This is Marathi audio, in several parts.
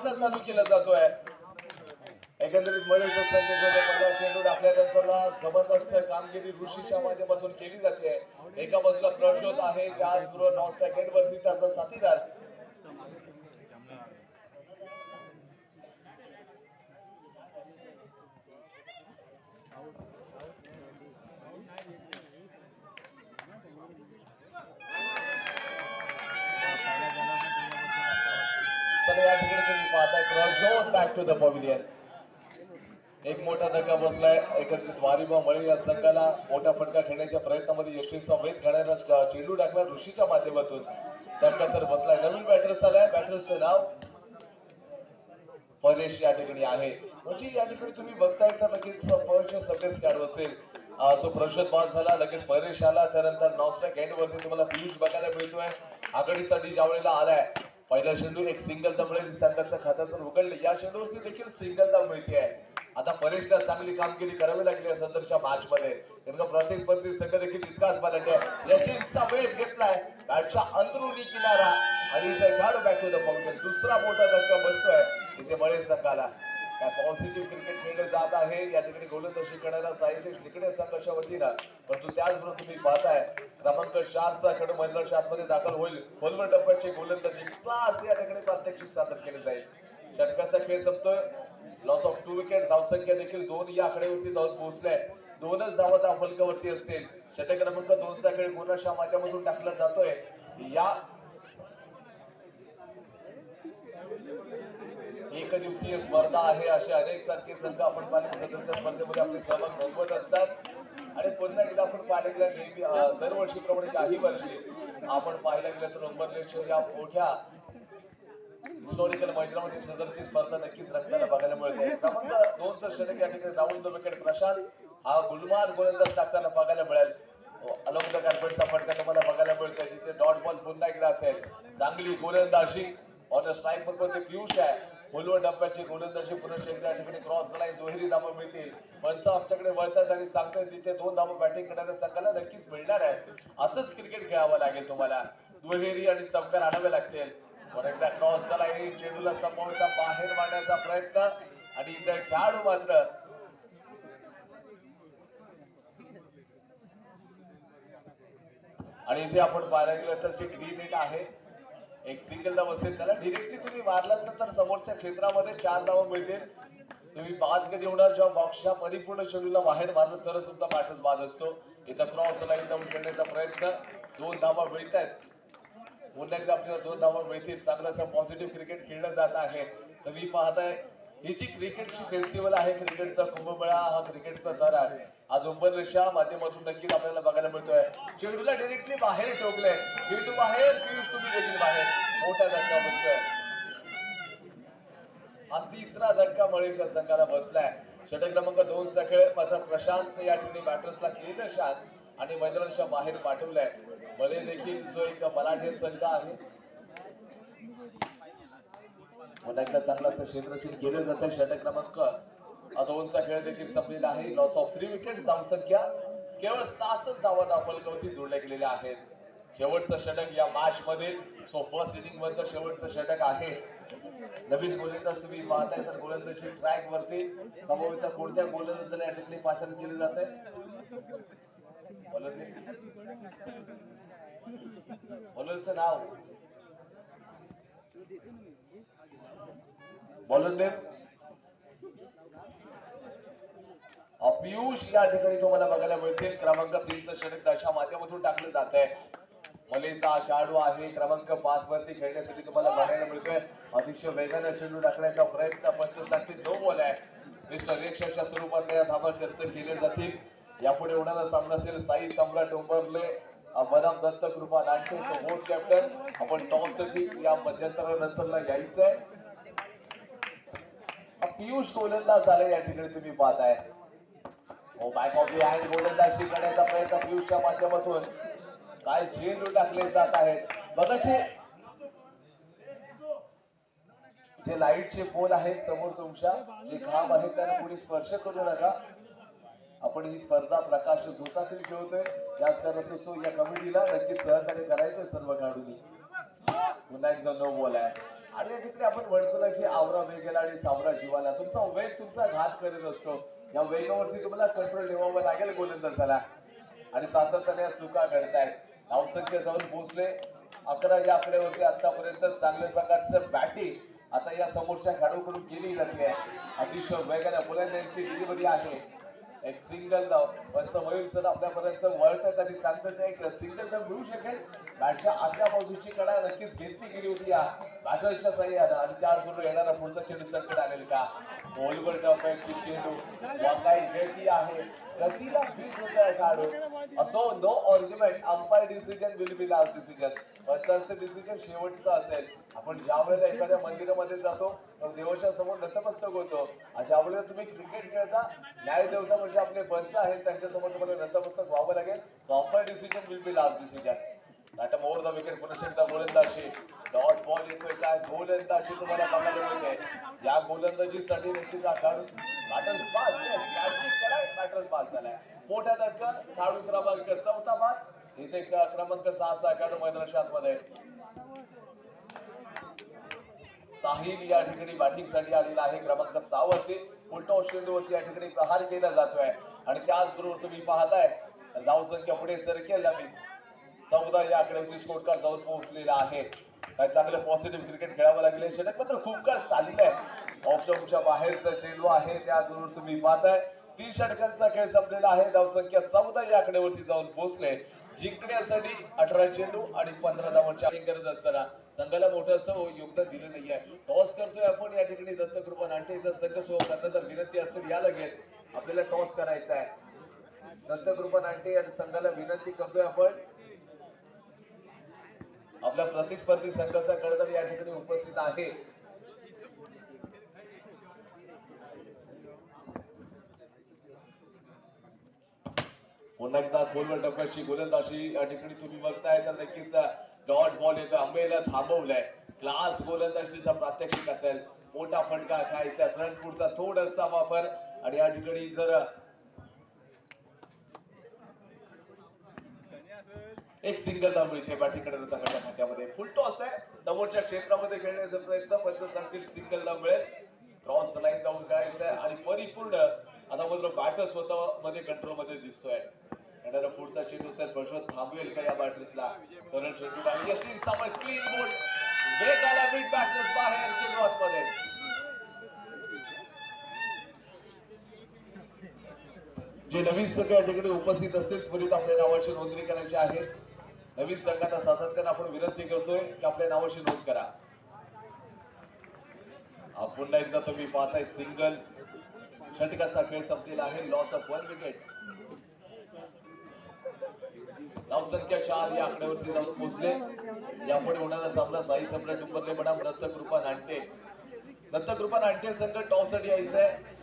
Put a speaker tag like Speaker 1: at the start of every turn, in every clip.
Speaker 1: सामना चालू केला जातोय एकंदरीत महेश संघाचे जबरदस्त कामगिरी ऋषीच्या माध्यमातून केली जाते एका बाजूला प्रशोध आहे त्याचबरोबर नॉन सेकंड वरती त्याचा साथीदार Thank you. ठिकाणी तुम्ही पाहताय cross back to the pavilion एक मोठा धक्का बसलाय एकत्रित वारीबा मळी या संघाला मोठा फटका खेळण्याच्या प्रयत्नामध्ये यशस्वीचा वेध घेण्याचा चेंडू टाकला ऋषीच्या माध्यमातून. धक्का तर बसलाय नवीन बॅटर्स आलाय बॅटर्सचं नाव परेश या ठिकाणी आहे. म्हणजे या ठिकाणी तुम्ही बघताय तर लगेच परेश सगळेच खेळाडू असेल. तो प्रशोद बाद झाला लगेच परेश आला त्यानंतर नॉस्टॅक एंड वरती तुम्हाला पियुष बघायला मिळतोय. आघाडीसाठी ज्या वेळेला आलाय पहिला चेंडू एक सिंगल दमळे संघाचं खातं तर उघडले. या चेंडूवरती देखील सिंगल दम मिळते आता परेशला चांगली कामगिरी करावी लागली या सदरच्या मॅच मध्ये नेमका प्रतिस्पर्धी संघ देखील तितकाच बलट आहे. यशीचा वेळ घेतलाय. बॅटचा अंदरुनी किनारा आणि इथे खेळाडू बॅक टू द फाउंडन दुसरा मोठा धक्का बसतोय. इथे मळे संघाला या पॉझिटिव्ह क्रिकेट खेळलं जात आहे. या ठिकाणी गोलंदाजी करायला साहित्य तिकडे संघाच्या वतीनं. परंतु त्याचबरोबर तुम्ही पाहताय क्रमांक चारचा खेळ महिला शासमध्ये दाखल होईल. खोलवर टप्प्याची गोलंदाजी क्लास या ठिकाणी प्रात्यक्षिक सादर केले जाईल. षटकाचा खेळ संपतोय. लॉस ऑफ टू विकेट धावसंख्या देखील दोन या आकड्यावरती जाऊन पोहोचलाय. दोनच धावाचा फलकावरती असतील. षटक क्रमांक दोनचा खेळ गुणाशा मधून टाकला जातोय? या एक दिवसीय स्पर्धा आहे असे अनेक सारखे संघ आपण पाण्याच्या स्पर्धेमध्ये आपले सहभाग नोंदवत असतात. आणि पुन्हा एकदा आपण पाहायला गेलं नेहमी दरवर्षीप्रमाणे काही वर्षी आपण पाहायला गेलं तर अंबरनेश्वर या मोठ्या हिस्टॉरिकल मैदानामध्ये सदरची स्पर्धा नक्कीच रंगाला बघायला मिळते. क्रमांक तर षटक या ठिकाणी राहुल द विकेट प्रशांत. हा गुलमार गोलंदाज टाकताना बघायला मिळेल. अलॉंग कार्पेटचा फटका तुम्हाला बघायला मिळतोय. जिथे डॉट बॉल पुन्हा एकदा असेल. चांगली गोलंदाजी. ऑन स्ट्राईक बरोबर ते पियुष आहे. फुलवर डब्याची गोलंदाजी पुरुष एकदा ठिकाणी क्रॉस लाईन दुहेरी धावा मिळतील. पंच आमच्याकडे वळतात आणि सांगतात तिथे दोन धाबं बॅटिंग करणाऱ्या संघाला नक्कीच मिळणार आहे. असंच क्रिकेट खेळावं लागेल तुम्हाला. दुहेरी आणि चमकार आणावे लागतील. पण एकदा क्रॉस झाला आणि चेंडूला संपवण्याचा बाहेर मारण्याचा प्रयत्न. आणि इथे खेळाडू मात्र. आणि इथे आपण पाहायला गेलं तर जे ग्रीन नेट आहे एक सिंगल धाव असेल त्याला. डिरेक्टली तुम्ही मारलात तर समोरच्या क्षेत्रामध्ये चार धावा मिळतील. तुम्ही पाच कधी होणार जेव्हा बॉक्सच्या परिपूर्ण शरीरला बाहेर मारलं तरच तुमचा बॅटच बाद असतो. इथं क्रॉस लाईन जाऊन करण्याचा प्रयत्न. दोन धावा मिळत आहेत पुन्हा एकदा आपल्याला दोन धावा मिळतील. चांगलं पॉझिटिव्ह क्रिकेट खेळलं जात आहे. तुम्ही पाहताय ही जी क्रिकेटची फेस्टिवल आहे क्रिकेटचा कुंभमेळा हा क्रिकेटचा दर आहे. आज उंबररेषा माध्यमातून नक्कीच आपल्याला बघायला मिळतोय. चेंडूला डिरेक्टली बाहेर ठोकलंय. चेंडू बाहेर पियुष तुम्ही देखील बाहेर. मोठा धक्का बसतोय हा तिसरा धक्का मळेच्या संघाला बसलाय. षटक क्रमांक दोनचा खेळ. मात्र प्रशांत या ठिकाणी बॅटर्सला केलं शांत आणि मैदानाच्या बाहेर पाठवलाय. मळे देखील जो एक मराठी संघ आहे पुन्हा एकदा चांगला असं केलं जातं षटक क्रमांक दोनचा खेळ देखील संपलेला आहे. लॉस ऑफ थ्री विकेट धावसंख्या केवळ सातच धावा दाखलकवरती जोडल्या गेलेल्या आहेत. शेवटचं षटक या मॅच मध्ये सो फर्स्ट इनिंग वरचं शेवटचं षटक आहे. नवीन गोलंदाज तुम्ही पाहताय तर गोलंदाजी ट्रॅक वरती संभवित कोणत्या गोलंदाजाला या ठिकाणी पाचारण केले जात आहे? बॉलरचं नाव. पियुष या ठिकाणी तुम्हाला बघायला मिळतील. क्रमांक तीन षटक दशा माध्यमातून टाकलं जात आहे. मलेचा शाडू आहे. क्रमांक पाच वरती खेळण्यासाठी तुम्हाला बघायला मिळतोय. अतिशय वेगाने चेंडू टाकण्याचा प्रयत्न पंचसाठी नो बॉल आहे. मिस्टर रिक्षाच्या स्वरूपात या धाबा चर्चा केले जातील. यापुढे होणारा सामना असेल साई सम्राट उंबरले बदाम दत्त कृपा नाट्य मोठ कॅप्टन आपण टॉस या मध्यंतरानंतरला यायचंय. पियुष गोलंदाज झाले या ठिकाणी तुम्ही पाहताय. हो, oh back of the hand गोलंदाजी करण्याचा प्रयत्न पियुषच्या माध्यमातून. काय चेंडू टाकले जात आहेत. बघाचे जे लाईटचे पोल आहेत समोर तुमच्या जे खांब आहेत त्यांना कोणी स्पर्श करू नका. आपण ही स्पर्धा प्रकाश तरी खेळतोय. याच करत तो या कमिटीला नक्कीच सहकार्य करायचं सर्व खेळाडूंनी. पुन्हा एकदा न बोलाय. आहे आणि या ठिकाणी आपण म्हणतो की आवरा वेगेला आणि सावरा जीवाला. तुमचा वेग तुमचा घात करत असतो. या वेगावरती तुम्हाला कंट्रोल ठेवावं लागेल गोलंदाजाला. आणि सातत्याने या चुका घडतायत. धावसंख्या जाऊन पोहोचले. अकरा या आकड्यावरती आतापर्यंत चांगल्या प्रकारचं बॅटिंग आता या समोरच्या खेळाडूकडून केली जाते अतिशय वेगाने फुलांची डिलिव्हरी आहे. एक सिंगल धाव पंत मयूर सर आपल्यापर्यंत वळतात आणि सांगतात एक सिंगल धाव मिळू शकेल. बॅटच्या आजच्या बाजूची कडा नक्कीच घेतली गेली होती या. बॅटरच्या साह्यानं आणि त्याचबरोबर येणारा पुढचा चेंडू संकट आलेल का? बॉलवर डॉफॅक्टची चेंडू. काही गळती आहे. गतीला वीस होत आहे असो no argument umpire decision will be last decision पंचांचं decision शेवटचं असेल. आपण ज्या वेळेला एखाद्या मंदिरामध्ये जातो तर देवाच्या समोर नतमस्तक होतो. आणि ज्या वेळेला तुम्ही क्रिकेट खेळता न्याय देवता म्हणजे आपले पंच आहेत त्यांच्यासमोर तुम्हाला नतमस्तक व्हावं लागेल. So umpire decision will be last decision आता मोर द विकेट पुन्हा गोलंदाजी. डॉट बॉल येतोय काय? गोलंदाजी तुम्हाला बघायला मिळते या गोलंदाजीसाठी नक्कीच हा खेळाडू बॅटर पास बॅटर पास झालाय. मोठ्या धक्का खेळाडू क्रमांक चौथा बाद इथे क्रमांक सहाचा खेळाडू मैदानाच्या मध्ये. साहिल या ठिकाणी बॅटिंगसाठी आलेला आहे. क्रमांक सहा वरती. उलटो ऑस्ट्रेलियावरती या ठिकाणी प्रहार केला जातोय. आणि त्याचबरोबर तुम्ही पाहताय. धावसंख्या पुढे सरकेल आम्ही चौदा या आकड्यावरती स्कोर कार्ड जाऊन पोहोचलेला आहे. काय चांगलं पॉझिटिव्ह क्रिकेट खेळावं लागले. षटक मात्र खूप काळ चाललेलं आहे. ऑप्शनच्या बाहेरचा चेंडू आहे. त्याचबरोबर तुम्ही पाहताय. तीन षटकांचा खेळ संपलेला आहे. धावसंख्या चौदा या आकडेवरती जाऊन पोहोचले. जिंकण्यासाठी अठरा चेंडू आणि पंधरा धावांची आधी गरज असताना संघाला मोठं असं योगदान दिलं नाहीये टॉस करतोय आपण. या ठिकाणी दत्तकृपा नांटेचा संघ सोबत करण्याचा विनंती असेल या लगेच आपल्याला टॉस करायचा आहे दत्तकृपा नांटे या संघाला विनंती करतोय आपण. आपल्या प्रतिस्पर्धी संघाचा कळकर या ठिकाणी उपस्थित आहे. पुन्हा एकदा गोलवर टप्प्याची गोलंदाजी या ठिकाणी तुम्ही बघताय तर नक्कीच डॉट बॉल येतो आंबेला थांबवलाय. क्लास गोलंदाजीचा प्रात्यक्षिक असेल. मोठा फटका खायचा फ्रंट फूटचा थोडासा वापर. आणि या ठिकाणी जर एक सिंगल धाव मिळते बॅटिंग संघाच्या खात्यामध्ये फुल टॉस आहे. समोरच्या क्षेत्रामध्ये खेळण्याचा प्रयत्न पंच सांगतील सिंगल धाव मिळेल क्रॉस लाईन जाऊन खेळायचं आहे आणि परिपूर्ण आता मात्र बॅटर स्वतः मध्ये कंट्रोलमध्ये दिसतोय. येणारा पुढचा चेंडू सर बसवत थांबवेल का या बॅटर्सला सरळ चेंडू आणि यशवी समज क्लीन बोल वेग आला मिड बॅटर्स बाहेर किंवा मध्ये. जे नवीन सगळ्या ठिकाणी उपस्थित असतील त्वरित आपल्या नावाची नोंदणी करायची आहे. नवीन संघाचा सातत्याने आपण विनंती करतोय की आपल्या नावाशी नोंद करा. हा पुन्हा एकदा तुम्ही पाहताय सिंगल. षटकाचा खेळ संपलेला आहे. लॉस ऑफ वन विकेट धावसंख्या चार या आकड्यावरती जाऊन पोहोचले. यापुढे होणारा सामना साई सम्राट डुंबरले बनाम दत्तकृपा नाट्ये दत्तकृपा नाट्य संघ टॉससाठी यायचं आहे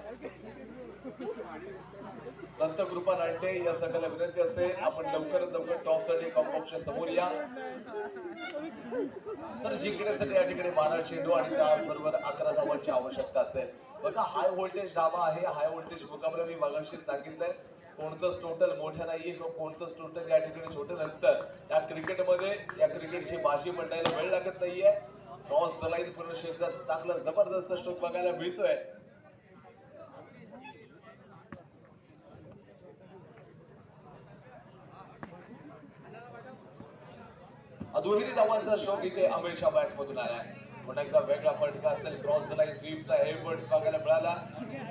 Speaker 1: संत कृपा नांडे या सगळ्याला विनंती असते. आपण लवकरात लवकर टॉससाठी कॉम्पॉक्शन समोर या. तर जिंकण्यासाठी या ठिकाणी बारा चेंडू आणि त्याबरोबर अकरा धावांची आवश्यकता असेल. बघा हाय व्होल्टेज धावा आहे. हाय व्होल्टेज मुकाबला मी मागाशी सांगितलंय. कोणतंच टोटल मोठ्या नाहीये किंवा कोणतंच टोटल या ठिकाणी छोटं नसतं. या क्रिकेटमध्ये या क्रिकेटची बाजी मंडायला वेळ लागत नाहीये. टॉस दलाईन पूर्ण क्षेत्रात चांगला जबरदस्त स्ट्रोक बघायला मिळतोय. दुहेरी धावांचा शोक इथे अमेरिका बॅट मधून आहे. पुन्हा एकदा वेगळा फटका असेल क्रॉस द लाईन स्वीपचा बट बघायला मिळाला.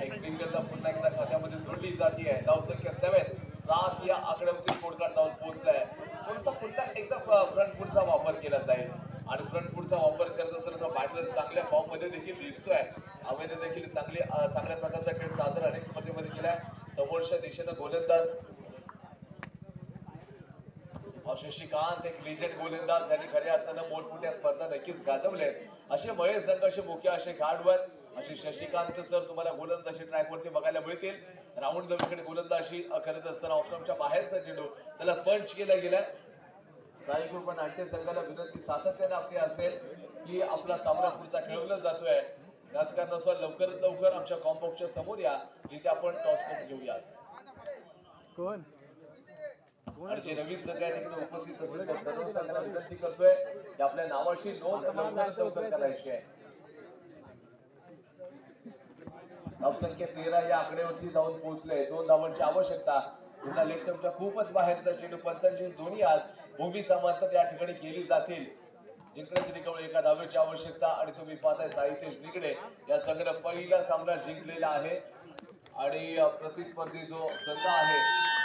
Speaker 1: एक सिंगलला पुन्हा एकदा खात्यामध्ये जोडली जाते. आहे धावसंख्या सेव्हन सात या आकड्यावरती स्कोरकार्ड जाऊन पोहोचलाय. पुढचा पुन्हा एकदा फ्रंट फुटचा वापर केला जाईल? आणि फ्रंट फुटचा वापर करत असताना बॅटर चांगल्या फॉर्ममध्ये देखील दिसतोय. अवैध देखील चांगली चांगल्या प्रकारचा खेळ सादर अनेक स्पर्धेमध्ये केलाय. समोरच्या दिशेनं गोलंदाज शशिकांत एक लिजंड गोलंदाज ज्यांनी खऱ्या अर्थानं मोठमोठ्या स्पर्धा नक्कीच गाजवल्या असे महेश संघ असे मुख्य असे खेळाडूवर असे शशिकांत सर तुम्हाला गोलंदाजी ट्रॅकवरती बघायला मिळतील. राऊंड नवीकडे गोलंदाजी करत असताना ऑफस्टॉपच्या बाहेरचा चेंडू त्याला पंच केला गेला. साई ग्रुप नाट्य संघाला विनंती सातत्याने आपली असेल की आपला सामना पुढचा खेळवला जातोय. राजकारणानुसार लवकरात लवकर आमच्या कॉम्पॉक्सच्या समोर या जिथे आपण टॉस करून घेऊया
Speaker 2: कोण?
Speaker 1: आणि उपस्थित विनंती करतोय की आपल्या नावाची नोंद लवकरात लवकर करायची आहे. धावसंख्या तेरा या आकड्यावरती जाऊन पोहोचले. दोन धावांची आवश्यकता. पुन्हा लेफ्टमच्या खूपच बाहेरचा चेंडू पंचांची दोन्ही आज भूमी समांतर या ठिकाणी केली जातील. जिंकण्यासाठी केवळ एका धावेची आवश्यकता आणि तुम्ही पाहताय साहितेश निगडे या संघानं पहिला सामना जिंकलेला आहे. आणि प्रतिस्पर्धी जो संघ आहे